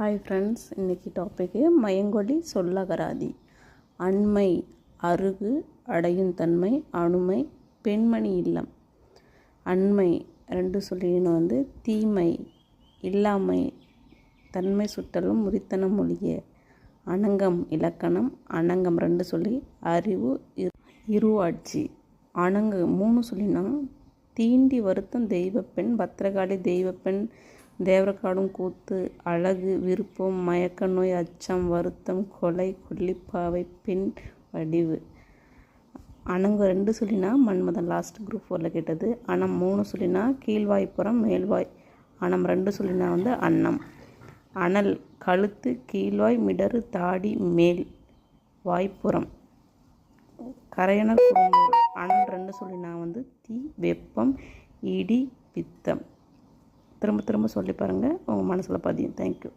Hi friends இன்றைக்கி topic மயங்கொலி சொல்லகராதி. அண்மை அருகு அடையும் தன்மை அணுமை பெண்மணி இல்லம். அண்மை ரெண்டு சொல்லின்னு வந்து தீமை இல்லாமை தன்மை சுட்டலும் முறித்தனம் மொழிய அனங்கம் இலக்கணம் அனங்கம் ரெண்டு சொல்லி அறிவு இருவாட்சி அணங்கு மூணு சொல்லினா தீண்டி வருத்தம் தெய்வப்பெண் பத்திரகாளி தெய்வப்பெண் தேவரக்காடும் கூத்து அழகு விருப்பம் மயக்க நோய் அச்சம் வருத்தம் கொலை கொல்லிப்பாவை பெண் வடிவு. அணங்கு ரெண்டு சொல்லினா மன்மதன் லாஸ்ட் குரூப் ஃபோரில் கேட்டது. அணம் மூணு சொல்லினா கீழ்வாய்ப்புறம் மேல்வாய். அணம் ரெண்டு சொல்லினா வந்து அன்னம். அனல் கழுத்து கீழ்வாய் மிடறு தாடி மேல் வாய்ப்புறம் கரையணர் குறும்பூர் அனல் ரெண்டு சொல்லினா வந்து தீ வெப்பம் இடி பித்தம். திரும்ப திரும்ப சொல்லி பாருங்கள் உங்கள் மனசில் பதியும். தேங்க்யூ